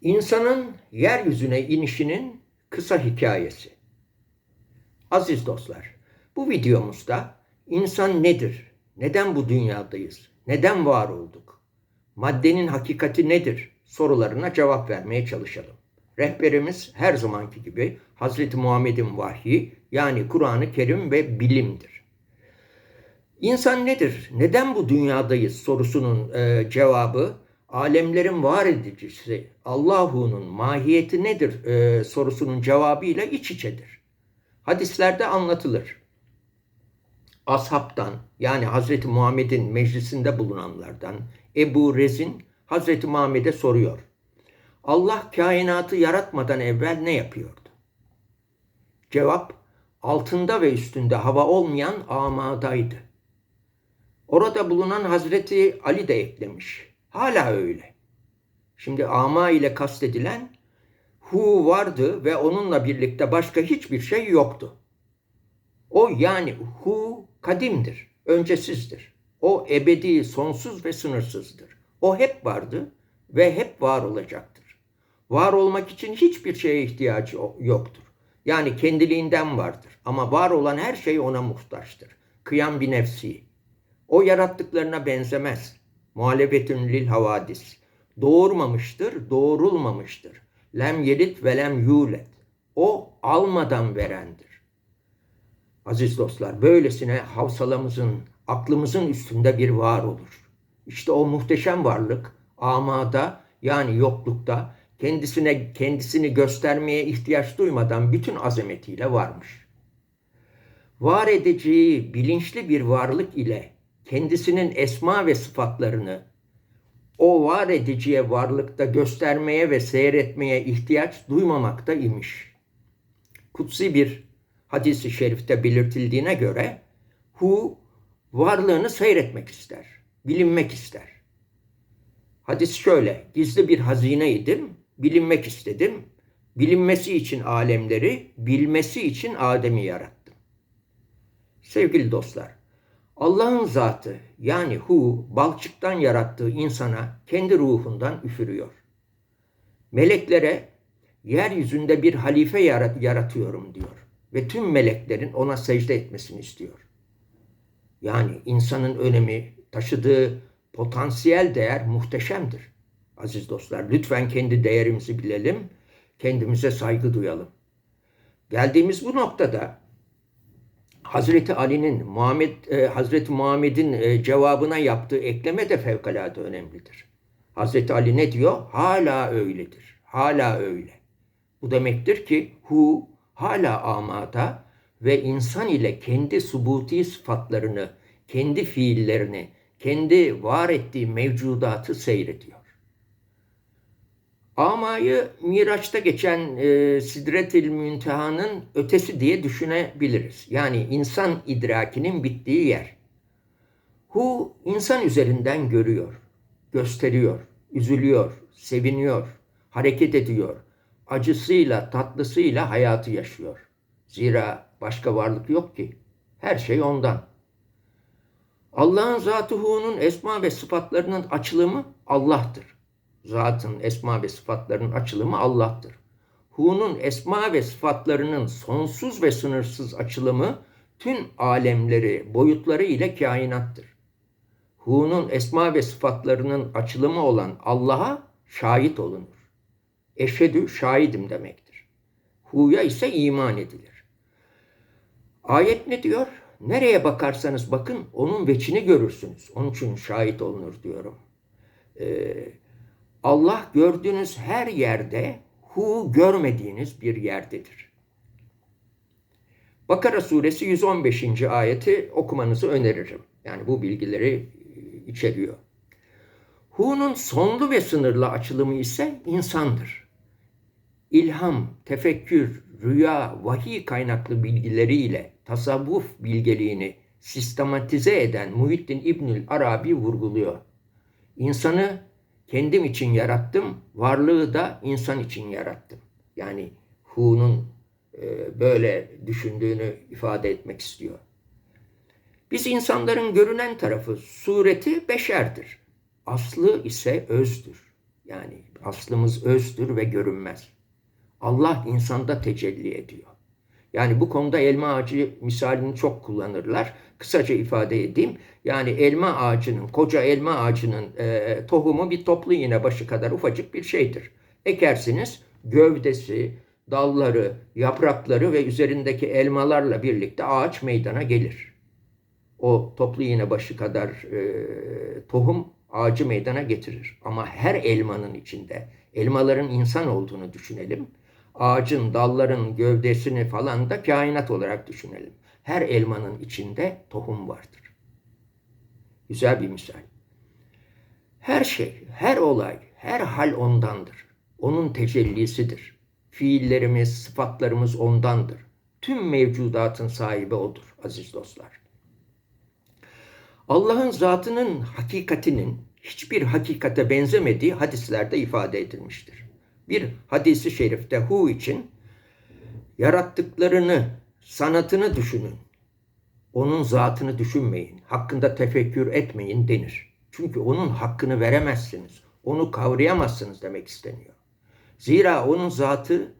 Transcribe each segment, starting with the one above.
İnsanın yeryüzüne inişinin kısa hikayesi. Aziz dostlar, bu videomuzda insan nedir? Neden bu dünyadayız? Neden var olduk? Maddenin hakikati nedir? sorularına cevap vermeye çalışalım. Rehberimiz her zamanki gibi Hazreti Muhammed'in vahyi yani Kur'an-ı Kerim ve bilimdir. İnsan nedir? Neden bu dünyadayız sorusunun e, cevabı alemlerin var edicisi Allahu'nun mahiyeti nedir e, sorusunun cevabıyla iç içedir. Hadislerde anlatılır. Ashabtan yani Hazreti Muhammed'in meclisinde bulunanlardan Ebu Rezin Hazreti Muhammed'e soruyor. Allah kainatı yaratmadan evvel ne yapıyordu? Cevap altında ve üstünde hava olmayan amadaydı. Orada bulunan Hazreti Ali de eklemiş. Hala öyle. Şimdi ama ile kastedilen hu vardı ve onunla birlikte başka hiçbir şey yoktu. O yani hu kadimdir, öncesizdir. O ebedi, sonsuz ve sınırsızdır. O hep vardı ve hep var olacaktır. Var olmak için hiçbir şeye ihtiyacı yoktur. Yani kendiliğinden vardır. Ama var olan her şey ona muhtaçtır. Kıyam bir nefsi. O yarattıklarına benzemez. Muhalefetün lil havadis. Doğurmamıştır, doğurulmamıştır. Lem yelit ve lem yulet. O almadan verendir. Aziz dostlar, böylesine havsalamızın, aklımızın üstünde bir var olur. İşte o muhteşem varlık amada yani yoklukta kendisine kendisini göstermeye ihtiyaç duymadan bütün azametiyle varmış. Var edeceği bilinçli bir varlık ile kendisinin esma ve sıfatlarını o var ediciye varlıkta göstermeye ve seyretmeye ihtiyaç duymamakta imiş. Kutsi bir hadisi şerifte belirtildiğine göre hu varlığını seyretmek ister, bilinmek ister. Hadis şöyle, gizli bir hazineydim, bilinmek istedim. Bilinmesi için alemleri, bilmesi için Adem'i yarattım. Sevgili dostlar, Allah'ın zatı yani hu balçıktan yarattığı insana kendi ruhundan üfürüyor. Meleklere yeryüzünde bir halife yaratıyorum diyor ve tüm meleklerin ona secde etmesini istiyor. Yani insanın önemi, taşıdığı potansiyel değer muhteşemdir. Aziz dostlar lütfen kendi değerimizi bilelim, kendimize saygı duyalım. Geldiğimiz bu noktada Hazreti Ali'nin Muhammed e, Hazreti Muhammed'in e, cevabına yaptığı ekleme de fevkalade önemlidir. Hazreti Ali ne diyor? Hala öyledir. Hala öyle. Bu demektir ki hu hala amada ve insan ile kendi subuti sıfatlarını, kendi fiillerini, kendi var ettiği mevcudatı seyrediyor. Amayı Miraç'ta geçen e, Sidret-il Münteha'nın ötesi diye düşünebiliriz. Yani insan idrakinin bittiği yer. Hu insan üzerinden görüyor, gösteriyor, üzülüyor, seviniyor, hareket ediyor. Acısıyla, tatlısıyla hayatı yaşıyor. Zira başka varlık yok ki. Her şey ondan. Allah'ın zatı hu'nun esma ve sıfatlarının açılımı Allah'tır zatın esma ve sıfatlarının açılımı Allah'tır. Hu'nun esma ve sıfatlarının sonsuz ve sınırsız açılımı tüm alemleri, boyutları ile kainattır. Hu'nun esma ve sıfatlarının açılımı olan Allah'a şahit olunur. Eşhedü şahidim demektir. Hu'ya ise iman edilir. Ayet ne diyor? Nereye bakarsanız bakın onun veçini görürsünüz. Onun için şahit olunur diyorum. Ee, Allah gördüğünüz her yerde hu görmediğiniz bir yerdedir. Bakara suresi 115. ayeti okumanızı öneririm. Yani bu bilgileri içeriyor. Hu'nun sonlu ve sınırlı açılımı ise insandır. İlham, tefekkür, rüya, vahiy kaynaklı bilgileriyle tasavvuf bilgeliğini sistematize eden Muhittin İbnül Arabi vurguluyor. İnsanı kendim için yarattım, varlığı da insan için yarattım. Yani Hu'nun e, böyle düşündüğünü ifade etmek istiyor. Biz insanların görünen tarafı sureti beşerdir. Aslı ise özdür. Yani Aslımız özdür ve görünmez. Allah insanda tecelli ediyor. Yani bu konuda elma ağacı misalini çok kullanırlar. Kısaca ifade edeyim. Yani elma ağacının, koca elma ağacının e, tohumu bir toplu iğne başı kadar ufacık bir şeydir. Ekersiniz gövdesi, dalları, yaprakları ve üzerindeki elmalarla birlikte ağaç meydana gelir. O toplu iğne başı kadar e, tohum ağacı meydana getirir. Ama her elmanın içinde elmaların insan olduğunu düşünelim. Ağacın, dalların gövdesini falan da kainat olarak düşünelim. Her elmanın içinde tohum vardır. Güzel bir misal. Her şey, her olay, her hal ondandır. Onun tecellisidir. Fiillerimiz, sıfatlarımız ondandır. Tüm mevcudatın sahibi odur aziz dostlar. Allah'ın zatının hakikatinin hiçbir hakikate benzemediği hadislerde ifade edilmiştir. Bir hadisi şerifte hu için yarattıklarını, sanatını düşünün. Onun zatını düşünmeyin, hakkında tefekkür etmeyin denir. Çünkü onun hakkını veremezsiniz, onu kavrayamazsınız demek isteniyor. Zira onun zatı,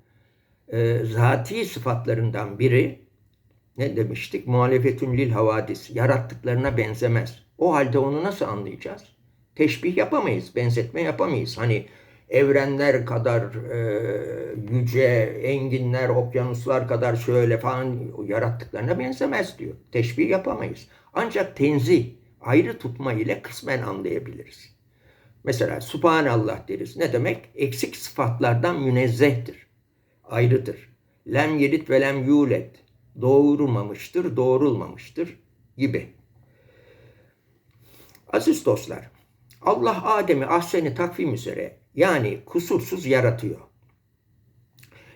e, zati sıfatlarından biri ne demiştik? Muhalefetün lil havadis. Yarattıklarına benzemez. O halde onu nasıl anlayacağız? Teşbih yapamayız, benzetme yapamayız. Hani evrenler kadar e, yüce, enginler, okyanuslar kadar şöyle falan yarattıklarına benzemez diyor. Teşbih yapamayız. Ancak tenzih, ayrı tutma ile kısmen anlayabiliriz. Mesela Subhanallah deriz. Ne demek? Eksik sıfatlardan münezzehtir. Ayrıdır. Lem yelit ve lem yulet doğurmamıştır, doğrulmamıştır gibi. Aziz dostlar, Allah Adem'i ahseni takvim üzere yani kusursuz yaratıyor.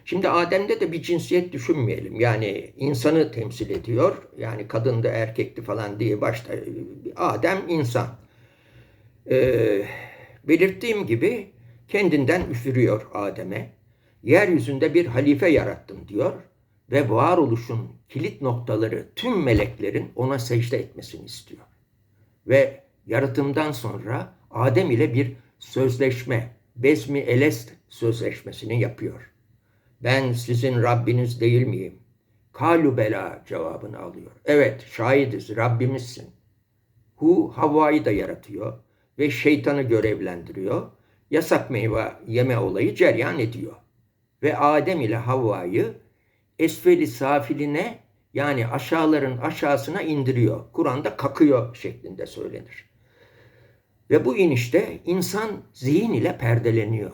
Şimdi Adem'de de bir cinsiyet düşünmeyelim. Yani insanı temsil ediyor. Yani kadındı, erkekti falan diye başta Adem insan. Ee, belirttiğim gibi kendinden üfürüyor Adem'e. Yeryüzünde bir halife yarattım diyor ve varoluşun kilit noktaları tüm meleklerin ona secde etmesini istiyor. Ve yaratımdan sonra Adem ile bir sözleşme, Bezmi Elest sözleşmesini yapıyor. Ben sizin Rabbiniz değil miyim? Kalu bela cevabını alıyor. Evet şahidiz Rabbimizsin. Hu Havva'yı da yaratıyor ve şeytanı görevlendiriyor. Yasak meyve yeme olayı ceryan ediyor. Ve Adem ile Havva'yı esfeli safiline yani aşağıların aşağısına indiriyor. Kur'an'da kakıyor şeklinde söylenir. Ve bu inişte insan zihin ile perdeleniyor.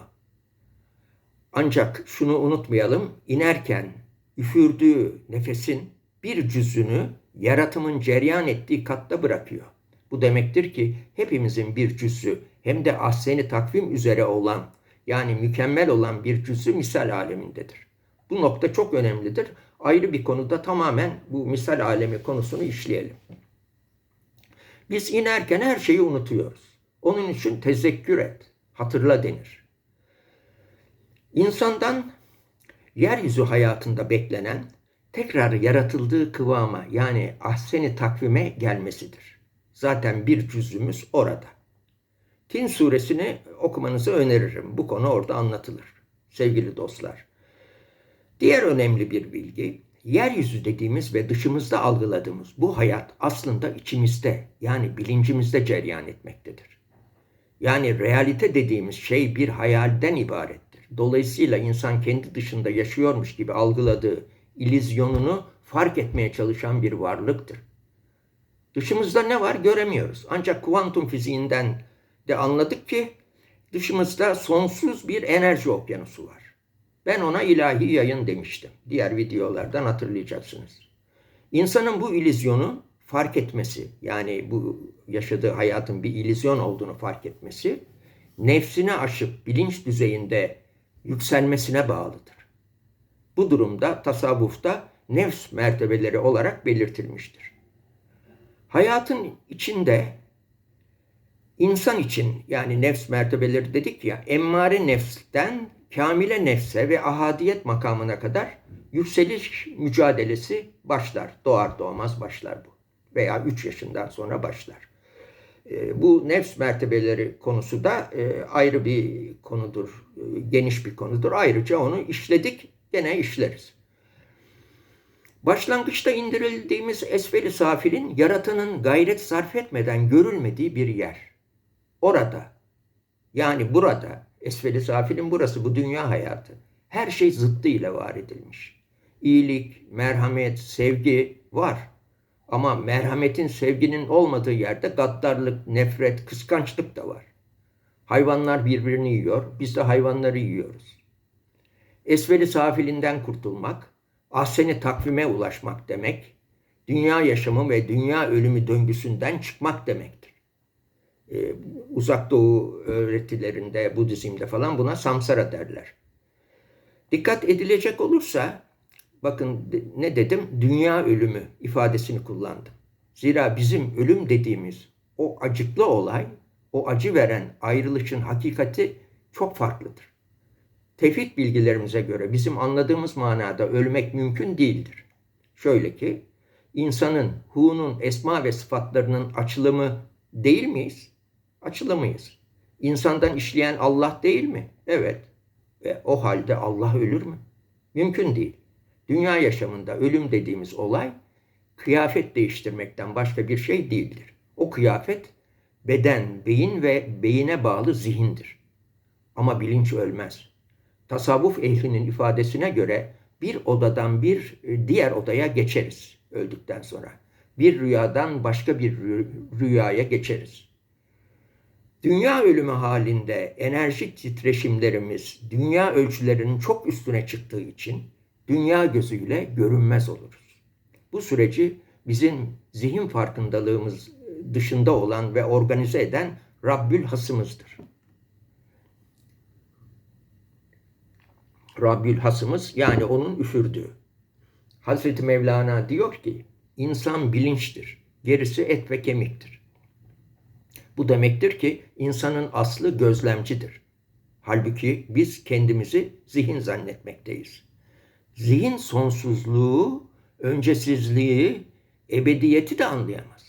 Ancak şunu unutmayalım, inerken üfürdüğü nefesin bir cüzünü yaratımın ceryan ettiği katta bırakıyor. Bu demektir ki hepimizin bir cüzü hem de ahseni takvim üzere olan yani mükemmel olan bir cüzü misal alemindedir. Bu nokta çok önemlidir. Ayrı bir konuda tamamen bu misal alemi konusunu işleyelim. Biz inerken her şeyi unutuyoruz. Onun için tezekkür et, hatırla denir. İnsandan yeryüzü hayatında beklenen tekrar yaratıldığı kıvama yani ahseni takvime gelmesidir. Zaten bir cüzümüz orada. Tin suresini okumanızı öneririm. Bu konu orada anlatılır. Sevgili dostlar. Diğer önemli bir bilgi, yeryüzü dediğimiz ve dışımızda algıladığımız bu hayat aslında içimizde yani bilincimizde cereyan etmektedir. Yani realite dediğimiz şey bir hayalden ibarettir. Dolayısıyla insan kendi dışında yaşıyormuş gibi algıladığı ilizyonunu fark etmeye çalışan bir varlıktır. Dışımızda ne var göremiyoruz. Ancak kuantum fiziğinden de anladık ki dışımızda sonsuz bir enerji okyanusu var. Ben ona ilahi yayın demiştim. Diğer videolardan hatırlayacaksınız. İnsanın bu ilizyonu fark etmesi, yani bu yaşadığı hayatın bir ilizyon olduğunu fark etmesi, nefsini aşıp bilinç düzeyinde yükselmesine bağlıdır. Bu durumda tasavvufta nefs mertebeleri olarak belirtilmiştir. Hayatın içinde insan için yani nefs mertebeleri dedik ya emmare nefsten kamile nefse ve ahadiyet makamına kadar yükseliş mücadelesi başlar. Doğar doğmaz başlar bu. Veya 3 yaşından sonra başlar. E, bu nefs mertebeleri konusu da e, ayrı bir konudur, e, geniş bir konudur. Ayrıca onu işledik, gene işleriz. Başlangıçta indirildiğimiz esferi safilin yaratanın gayret sarf etmeden görülmediği bir yer. Orada, yani burada, esferi safilin burası, bu dünya hayatı. Her şey zıttıyla var edilmiş. İyilik, merhamet, sevgi var. Ama merhametin, sevginin olmadığı yerde gaddarlık, nefret, kıskançlık da var. Hayvanlar birbirini yiyor, biz de hayvanları yiyoruz. Esveli safilinden kurtulmak, ahseni takvime ulaşmak demek, dünya yaşamı ve dünya ölümü döngüsünden çıkmak demektir. Ee, uzak doğu öğretilerinde, Budizm'de falan buna samsara derler. Dikkat edilecek olursa bakın ne dedim? Dünya ölümü ifadesini kullandım. Zira bizim ölüm dediğimiz o acıklı olay, o acı veren ayrılışın hakikati çok farklıdır. Tevhid bilgilerimize göre bizim anladığımız manada ölmek mümkün değildir. Şöyle ki, insanın, hu'nun esma ve sıfatlarının açılımı değil miyiz? Açılımıyız. İnsandan işleyen Allah değil mi? Evet. Ve o halde Allah ölür mü? Mümkün değil. Dünya yaşamında ölüm dediğimiz olay kıyafet değiştirmekten başka bir şey değildir. O kıyafet beden, beyin ve beyine bağlı zihindir. Ama bilinç ölmez. Tasavvuf ehlinin ifadesine göre bir odadan bir diğer odaya geçeriz öldükten sonra. Bir rüyadan başka bir rüyaya geçeriz. Dünya ölümü halinde enerji titreşimlerimiz dünya ölçülerinin çok üstüne çıktığı için dünya gözüyle görünmez oluruz. Bu süreci bizim zihin farkındalığımız dışında olan ve organize eden Rabbül Hasımızdır. Rabbül Hasımız yani onun üfürdüğü. Hazreti Mevlana diyor ki insan bilinçtir, gerisi et ve kemiktir. Bu demektir ki insanın aslı gözlemcidir. Halbuki biz kendimizi zihin zannetmekteyiz. Zihin sonsuzluğu, öncesizliği, ebediyeti de anlayamaz.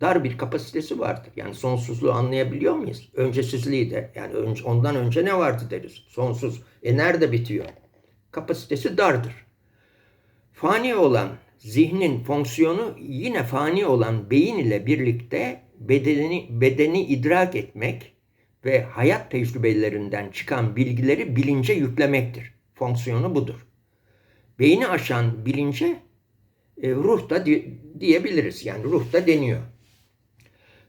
Dar bir kapasitesi vardır. Yani sonsuzluğu anlayabiliyor muyuz? Öncesizliği de. Yani ondan önce ne vardı deriz. Sonsuz. E nerede bitiyor? Kapasitesi dardır. Fani olan zihnin fonksiyonu yine fani olan beyin ile birlikte bedeni, bedeni idrak etmek ve hayat tecrübelerinden çıkan bilgileri bilince yüklemektir. Fonksiyonu budur. Beyni aşan bilince e, ruh da diyebiliriz. Yani ruh da deniyor.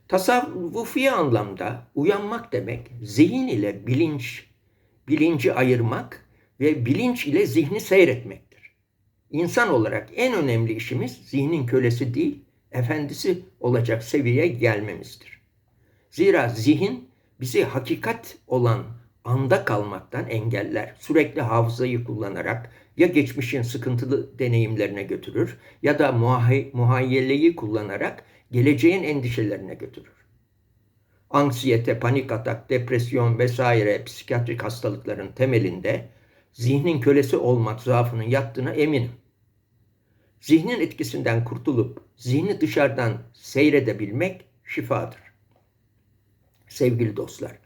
Tasavvufi anlamda uyanmak demek zihin ile bilinç, bilinci ayırmak ve bilinç ile zihni seyretmektir. İnsan olarak en önemli işimiz zihnin kölesi değil, efendisi olacak seviyeye gelmemizdir. Zira zihin bizi hakikat olan anda kalmaktan engeller. Sürekli hafızayı kullanarak ya geçmişin sıkıntılı deneyimlerine götürür ya da muhay muhayyeleyi kullanarak geleceğin endişelerine götürür. Anksiyete, panik atak, depresyon vesaire psikiyatrik hastalıkların temelinde zihnin kölesi olmak zaafının yattığına eminim. Zihnin etkisinden kurtulup zihni dışarıdan seyredebilmek şifadır. Sevgili dostlar,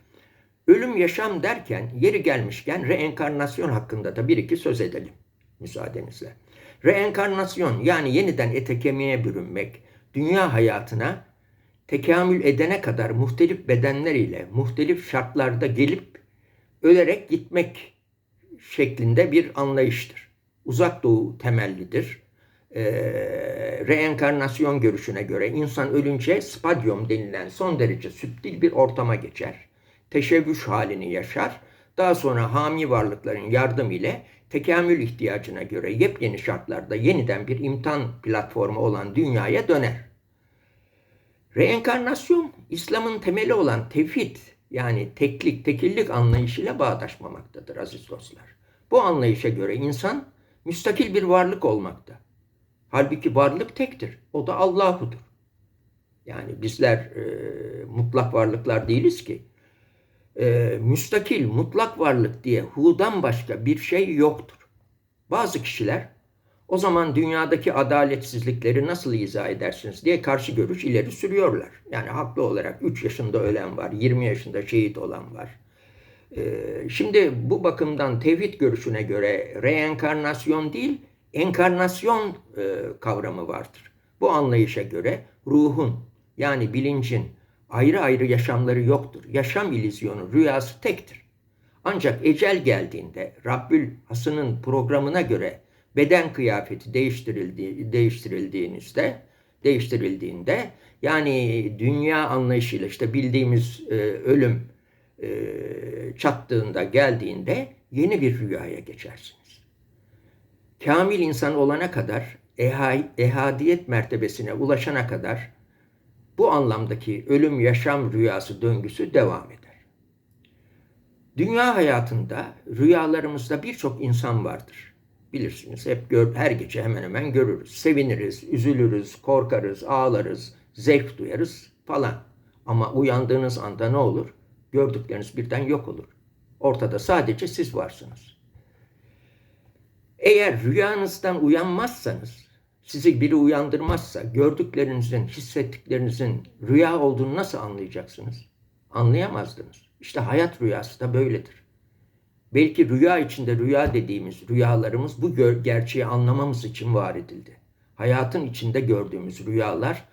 ölüm yaşam derken yeri gelmişken reenkarnasyon hakkında da bir iki söz edelim müsaadenizle. Reenkarnasyon yani yeniden ete kemiğe bürünmek, dünya hayatına tekamül edene kadar muhtelif bedenler ile muhtelif şartlarda gelip ölerek gitmek şeklinde bir anlayıştır. Uzak doğu temellidir e, reenkarnasyon görüşüne göre insan ölünce spadyum denilen son derece süptil bir ortama geçer. Teşebbüs halini yaşar. Daha sonra hami varlıkların yardım ile tekamül ihtiyacına göre yepyeni şartlarda yeniden bir imtihan platformu olan dünyaya döner. Reenkarnasyon, İslam'ın temeli olan tevhid yani teklik, tekillik anlayışıyla bağdaşmamaktadır aziz dostlar. Bu anlayışa göre insan müstakil bir varlık olmakta. Halbuki varlık tektir. O da Allah'udur. Yani bizler e, mutlak varlıklar değiliz ki. E, müstakil, mutlak varlık diye hu'dan başka bir şey yoktur. Bazı kişiler O zaman dünyadaki adaletsizlikleri nasıl izah edersiniz diye karşı görüş ileri sürüyorlar. Yani haklı olarak 3 yaşında ölen var, 20 yaşında şehit olan var. Ee, şimdi bu bakımdan tevhid görüşüne göre reenkarnasyon değil, enkarnasyon e, kavramı vardır. Bu anlayışa göre ruhun yani bilincin ayrı ayrı yaşamları yoktur. Yaşam ilizyonu, rüyası tektir. Ancak ecel geldiğinde Rabbül Has'ının programına göre beden kıyafeti değiştirildiği, değiştirildiğinizde değiştirildiğinde yani dünya anlayışıyla işte bildiğimiz e, ölüm e, çattığında geldiğinde yeni bir rüyaya geçersiniz. Kamil insan olana kadar eha, ehadiyet mertebesine ulaşana kadar bu anlamdaki ölüm yaşam rüyası döngüsü devam eder. Dünya hayatında rüyalarımızda birçok insan vardır. Bilirsiniz hep gör, her gece hemen hemen görürüz. Seviniriz, üzülürüz, korkarız, ağlarız, zevk duyarız falan. Ama uyandığınız anda ne olur? Gördükleriniz birden yok olur. Ortada sadece siz varsınız. Eğer rüyanızdan uyanmazsanız, sizi biri uyandırmazsa gördüklerinizin, hissettiklerinizin rüya olduğunu nasıl anlayacaksınız? Anlayamazdınız. İşte hayat rüyası da böyledir. Belki rüya içinde rüya dediğimiz rüyalarımız bu gerçeği anlamamız için var edildi. Hayatın içinde gördüğümüz rüyalar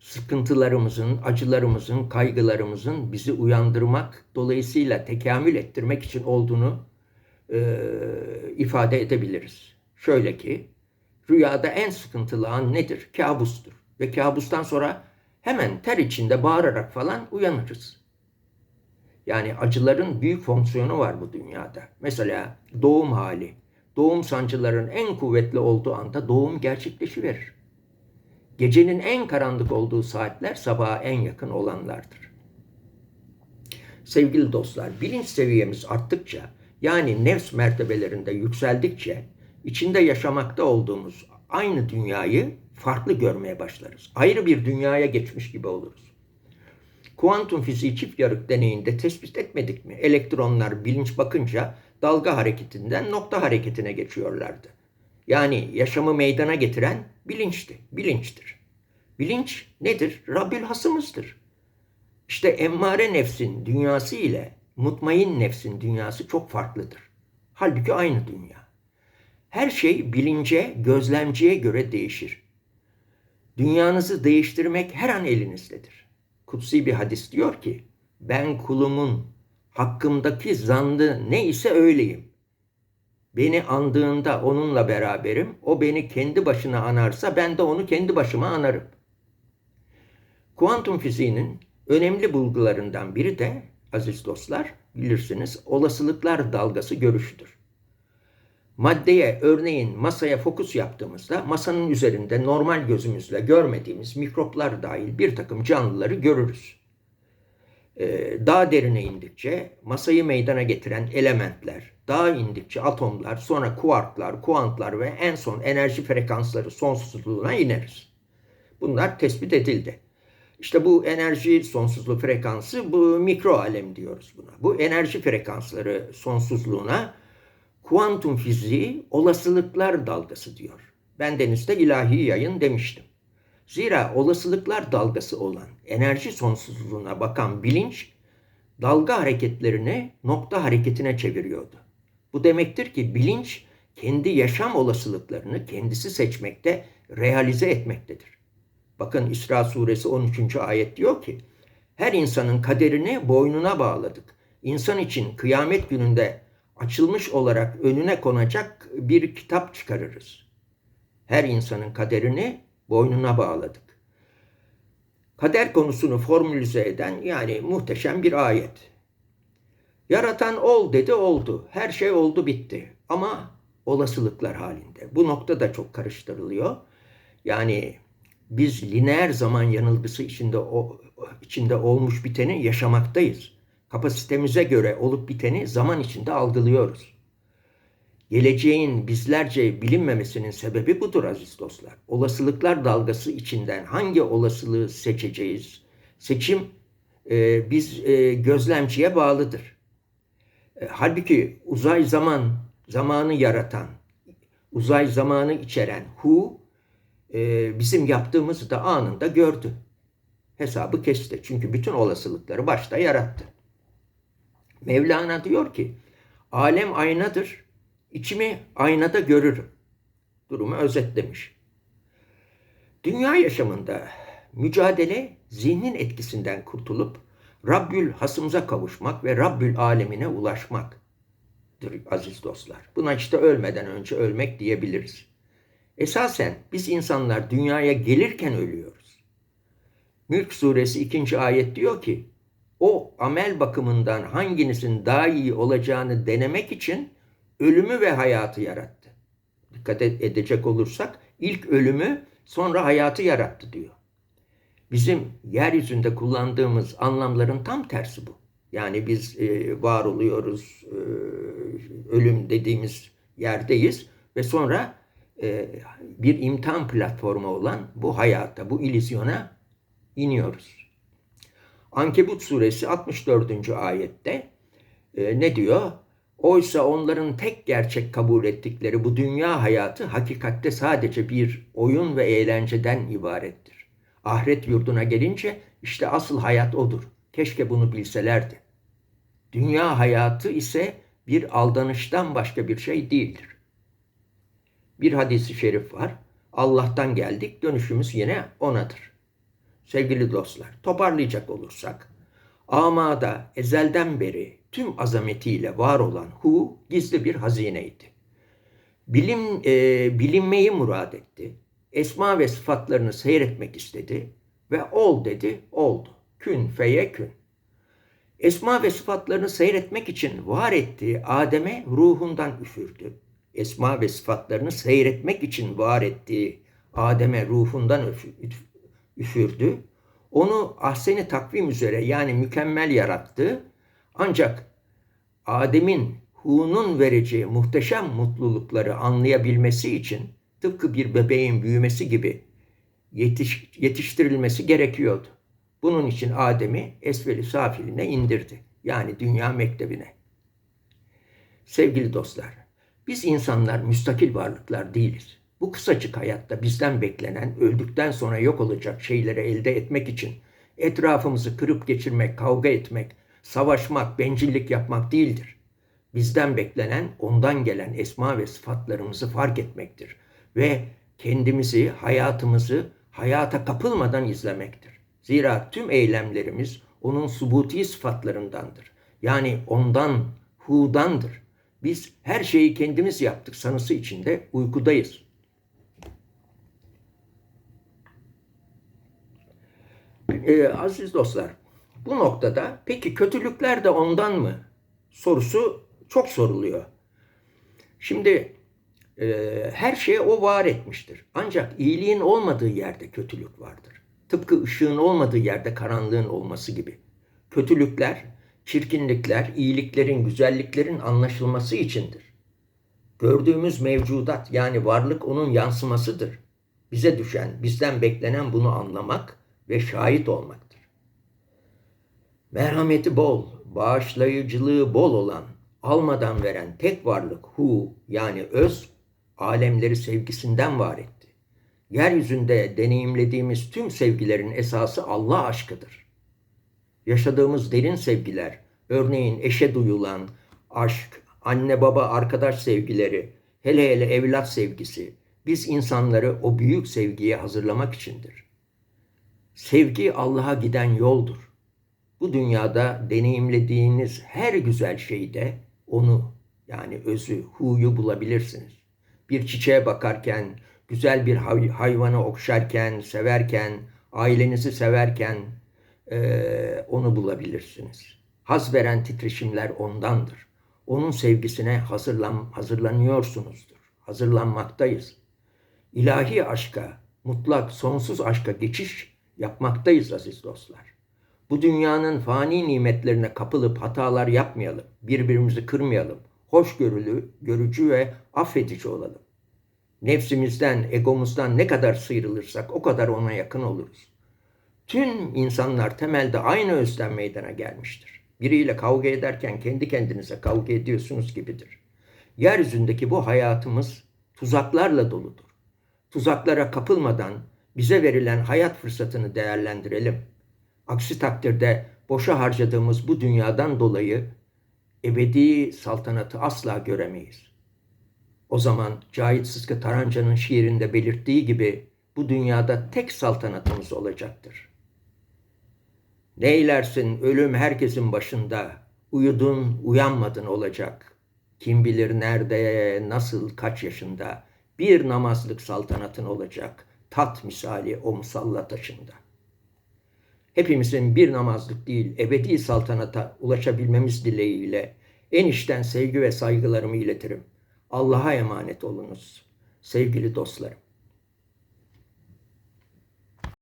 sıkıntılarımızın, acılarımızın, kaygılarımızın bizi uyandırmak, dolayısıyla tekamül ettirmek için olduğunu e, ifade edebiliriz. Şöyle ki, rüyada en sıkıntılı an nedir? Kabustur. Ve kabustan sonra hemen ter içinde bağırarak falan uyanırız. Yani acıların büyük fonksiyonu var bu dünyada. Mesela doğum hali. Doğum sancıların en kuvvetli olduğu anda doğum gerçekleşiverir. Gecenin en karanlık olduğu saatler sabaha en yakın olanlardır. Sevgili dostlar, bilinç seviyemiz arttıkça, yani nefs mertebelerinde yükseldikçe, içinde yaşamakta olduğumuz aynı dünyayı farklı görmeye başlarız. Ayrı bir dünyaya geçmiş gibi oluruz. Kuantum fiziği çift yarık deneyinde tespit etmedik mi? Elektronlar bilinç bakınca dalga hareketinden nokta hareketine geçiyorlardı. Yani yaşamı meydana getiren bilinçti, bilinçtir. Bilinç nedir? Rabbül hasımızdır. İşte emmare nefsin dünyası ile mutmain nefsin dünyası çok farklıdır. Halbuki aynı dünya. Her şey bilince, gözlemciye göre değişir. Dünyanızı değiştirmek her an elinizdedir. Kutsi bir hadis diyor ki, ben kulumun hakkımdaki zandı ne ise öyleyim. Beni andığında onunla beraberim. O beni kendi başına anarsa ben de onu kendi başıma anarım. Kuantum fiziğinin önemli bulgularından biri de aziz dostlar bilirsiniz olasılıklar dalgası görüşüdür. Maddeye örneğin masaya fokus yaptığımızda masanın üzerinde normal gözümüzle görmediğimiz mikroplar dahil bir takım canlıları görürüz. Ee, daha derine indikçe masayı meydana getiren elementler, daha indikçe atomlar, sonra kuarklar, kuantlar ve en son enerji frekansları sonsuzluğuna ineriz. Bunlar tespit edildi. İşte bu enerji sonsuzluğu frekansı bu mikro alem diyoruz buna. Bu enerji frekansları sonsuzluğuna kuantum fiziği olasılıklar dalgası diyor. Ben denizde ilahi yayın demiştim. Zira olasılıklar dalgası olan enerji sonsuzluğuna bakan bilinç dalga hareketlerini nokta hareketine çeviriyordu. Bu demektir ki bilinç kendi yaşam olasılıklarını kendisi seçmekte, realize etmektedir. Bakın İsra suresi 13. ayet diyor ki, her insanın kaderini boynuna bağladık. İnsan için kıyamet gününde açılmış olarak önüne konacak bir kitap çıkarırız. Her insanın kaderini boynuna bağladık. Kader konusunu formülize eden yani muhteşem bir ayet. Yaratan ol dedi oldu. Her şey oldu bitti. Ama olasılıklar halinde. Bu nokta da çok karıştırılıyor. Yani biz lineer zaman yanılgısı içinde o, içinde olmuş biteni yaşamaktayız. Kapasitemize göre olup biteni zaman içinde algılıyoruz. Geleceğin bizlerce bilinmemesinin sebebi budur aziz dostlar. Olasılıklar dalgası içinden hangi olasılığı seçeceğiz? Seçim e, biz e, gözlemciye bağlıdır. E, halbuki uzay zaman, zamanı yaratan, uzay zamanı içeren Hu e, bizim yaptığımızı da anında gördü. Hesabı kesti. Çünkü bütün olasılıkları başta yarattı. Mevlana diyor ki, alem aynadır, içimi aynada görürüm. Durumu özetlemiş. Dünya yaşamında mücadele zihnin etkisinden kurtulup Rabbül hasımıza kavuşmak ve Rabbül alemine ulaşmaktır aziz dostlar. Buna işte ölmeden önce ölmek diyebiliriz. Esasen biz insanlar dünyaya gelirken ölüyoruz. Mülk suresi 2. ayet diyor ki o amel bakımından hanginizin daha iyi olacağını denemek için ölümü ve hayatı yarattı. Dikkat edecek olursak ilk ölümü sonra hayatı yarattı diyor. Bizim yeryüzünde kullandığımız anlamların tam tersi bu. Yani biz e, var oluyoruz, e, ölüm dediğimiz yerdeyiz ve sonra e, bir imtihan platformu olan bu hayata, bu ilizyona iniyoruz. Ankebut suresi 64. ayette e, ne diyor? Oysa onların tek gerçek kabul ettikleri bu dünya hayatı hakikatte sadece bir oyun ve eğlenceden ibarettir. Ahiret yurduna gelince işte asıl hayat odur. Keşke bunu bilselerdi. Dünya hayatı ise bir aldanıştan başka bir şey değildir. Bir hadisi şerif var. Allah'tan geldik, dönüşümüz yine O'nadır. Sevgili dostlar, toparlayacak olursak, amada ezelden beri tüm azametiyle var olan Hu gizli bir hazineydi. Bilim, e, bilinmeyi murad etti. Esma ve sıfatlarını seyretmek istedi ve ol dedi, oldu. Kün feye kün. Esma ve sıfatlarını seyretmek için var ettiği Adem'e ruhundan üfürdü. Esma ve sıfatlarını seyretmek için var ettiği Adem'e ruhundan üfürdü. Onu ahseni takvim üzere yani mükemmel yarattı. Ancak Adem'in Hu'nun vereceği muhteşem mutlulukları anlayabilmesi için tıpkı bir bebeğin büyümesi gibi yetiş, yetiştirilmesi gerekiyordu. Bunun için Adem'i esveli safiline indirdi. Yani dünya mektebine. Sevgili dostlar, biz insanlar müstakil varlıklar değiliz. Bu kısacık hayatta bizden beklenen, öldükten sonra yok olacak şeyleri elde etmek için etrafımızı kırıp geçirmek, kavga etmek, savaşmak, bencillik yapmak değildir. Bizden beklenen ondan gelen esma ve sıfatlarımızı fark etmektir ve kendimizi, hayatımızı hayata kapılmadan izlemektir. Zira tüm eylemlerimiz onun subuti sıfatlarındandır. Yani ondan, hudandır. Biz her şeyi kendimiz yaptık sanısı içinde uykudayız. Ee, aziz dostlar, bu noktada peki kötülükler de ondan mı? Sorusu çok soruluyor. Şimdi e, her şeye o var etmiştir. Ancak iyiliğin olmadığı yerde kötülük vardır. Tıpkı ışığın olmadığı yerde karanlığın olması gibi. Kötülükler, çirkinlikler, iyiliklerin, güzelliklerin anlaşılması içindir. Gördüğümüz mevcudat yani varlık onun yansımasıdır. Bize düşen, bizden beklenen bunu anlamak ve şahit olmaktır. Merhameti bol, bağışlayıcılığı bol olan, almadan veren tek varlık Hu yani öz, alemleri sevgisinden var etti yeryüzünde deneyimlediğimiz tüm sevgilerin esası Allah aşkıdır. Yaşadığımız derin sevgiler, örneğin eşe duyulan aşk, anne baba arkadaş sevgileri, hele hele evlat sevgisi, biz insanları o büyük sevgiye hazırlamak içindir. Sevgi Allah'a giden yoldur. Bu dünyada deneyimlediğiniz her güzel şeyde onu yani özü, huyu bulabilirsiniz. Bir çiçeğe bakarken, güzel bir hayvanı okşarken, severken, ailenizi severken e, onu bulabilirsiniz. Haz veren titreşimler ondandır. Onun sevgisine hazırlan, hazırlanıyorsunuzdur. Hazırlanmaktayız. İlahi aşka, mutlak, sonsuz aşka geçiş yapmaktayız aziz dostlar. Bu dünyanın fani nimetlerine kapılıp hatalar yapmayalım, birbirimizi kırmayalım, hoşgörülü, görücü ve affedici olalım. Nefsimizden, egomuzdan ne kadar sıyrılırsak o kadar ona yakın oluruz. Tüm insanlar temelde aynı özden meydana gelmiştir. Biriyle kavga ederken kendi kendinize kavga ediyorsunuz gibidir. Yeryüzündeki bu hayatımız tuzaklarla doludur. Tuzaklara kapılmadan bize verilen hayat fırsatını değerlendirelim. Aksi takdirde boşa harcadığımız bu dünyadan dolayı ebedi saltanatı asla göremeyiz. O zaman Cahit Sıtkı Taranca'nın şiirinde belirttiği gibi bu dünyada tek saltanatımız olacaktır. Neylersin ölüm herkesin başında, uyudun uyanmadın olacak. Kim bilir nerede, nasıl, kaç yaşında bir namazlık saltanatın olacak. Tat misali o musalla taşında. Hepimizin bir namazlık değil ebedi saltanata ulaşabilmemiz dileğiyle en içten sevgi ve saygılarımı iletirim. Allah'a emanet olunuz sevgili dostlarım.